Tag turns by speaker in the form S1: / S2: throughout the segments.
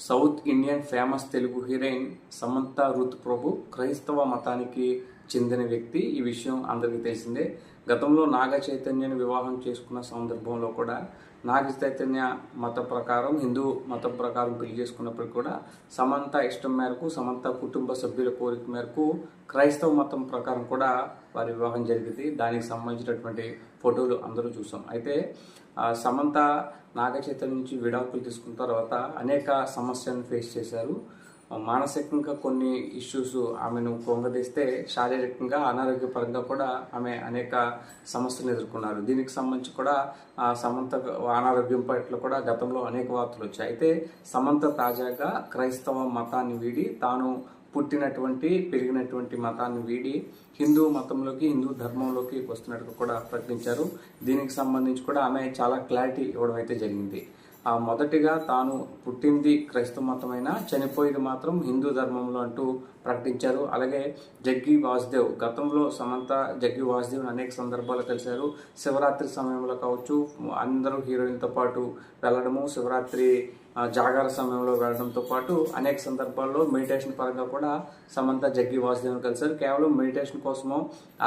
S1: South Indian famous Telugu heroine Samantha Ruth Prabhu క్రైస్తవ మతానికి చెందిన వ్యక్తి. ఈ విషయం అందరికీ తెలిసిందే. గతంలో నాగ చైతన్యని వివాహం చేసుకున్న సందర్భంలో కూడా నాగ చైతన్య మత ప్రకారం హిందూ మతం ప్రకారం పెళ్ళి చేసుకున్నప్పటికీ కూడా సమంత ఇష్టం మేరకు సమంత కుటుంబ సభ్యుల కోరిక మేరకు క్రైస్తవ మతం ప్రకారం కూడా వారి వివాహం జరిగింది. దానికి సంబంధించినటువంటి ఫోటోలు అందరూ చూసాం. అయితే సమంత నాగ చైతన్య నుంచి విడాకులు తీసుకున్న తర్వాత అనేక సమస్యలను ఫేస్ చేశారు. మానసికంగా కొన్ని ఇష్యూస్ ఆమెను పొంగదీస్తే శారీరకంగా అనారోగ్యపరంగా కూడా ఆమె అనేక సమస్యలు ఎదుర్కొన్నారు. దీనికి సంబంధించి కూడా ఆ సమంత అనారోగ్యం పట్ల కూడా గతంలో అనేక వార్తలు వచ్చాయి. అయితే సమంత తాజాగా క్రైస్తవ మతాన్ని వీడి తాను పుట్టినటువంటి పెరిగినటువంటి మతాన్ని వీడి హిందూ మతంలోకి హిందూ ధర్మంలోకి వస్తున్నట్టుగా కూడా ప్రకటించారు. దీనికి సంబంధించి కూడా ఆమె చాలా క్లారిటీ ఇవ్వడం అయితే జరిగింది. ఆ మొదటిగా తాను పుట్టింది క్రైస్తవ మతమైనా చనిపోయేది మాత్రం హిందూ ధర్మంలో అంటూ ప్రకటించారు. అలాగే జగ్గి వాసుదేవ్ గతంలో సమంత జగ్గి వాసుదేవ్ అనేక సందర్భాలు కలిశారు. శివరాత్రి సమయంలో కావచ్చు అందరూ హీరోయిన్తో పాటు వెళ్ళడము శివరాత్రి జాగార సమయంలో వెళ్ళడంతో పాటు అనేక సందర్భాల్లో మెడిటేషన్ పరంగా కూడా సమంత జగ్గి వాసుదేవన్ కలిశారు. కేవలం మెడిటేషన్ కోసమో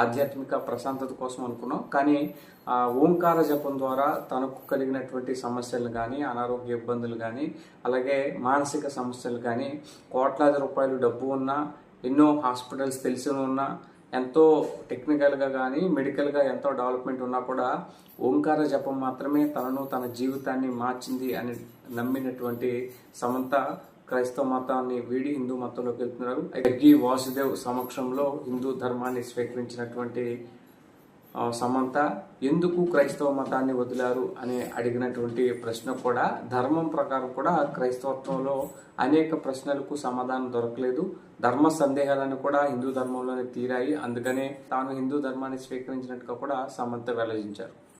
S1: ఆధ్యాత్మిక ప్రశాంతత కోసం అనుకున్నాం. కానీ ఓంకార జపం ద్వారా తనకు కలిగినటువంటి సమస్యలు కానీ అనారోగ్య ఇబ్బందులు కానీ అలాగే మానసిక సమస్యలు కానీ కోట్లాది రూపాయలు డబ్బు ఉన్నా ఎన్నో హాస్పిటల్స్ తెలిసి ఉన్నా ఎంతో టెక్నికల్గా కానీ మెడికల్గా ఎంతో డెవలప్మెంట్ ఉన్నా కూడా ఓంకార జపం మాత్రమే తనను తన జీవితాన్ని మార్చింది అని నమ్మినటువంటి సమంత క్రైస్తవ మతాన్ని వీడి హిందూ మతంలోకి వెళ్తున్నారు. జగ్గి వాసుదేవ్ సమక్షంలో హిందూ ధర్మాన్ని స్వీకరించినటువంటి సమంత ఎందుకు క్రైస్తవ మతాన్ని వదిలారు అని అడిగినటువంటి ప్రశ్న కూడా ధర్మం ప్రకారం కూడా క్రైస్తవత్వంలో అనేక ప్రశ్నలకు సమాధానం దొరకలేదు. ధర్మ సందేహాలను కూడా హిందూ ధర్మంలోనే తీరాయి. అందుకనే తాను హిందూ ధర్మాన్ని స్వీకరించినట్టుగా కూడా సమంత వెల్లడించారు.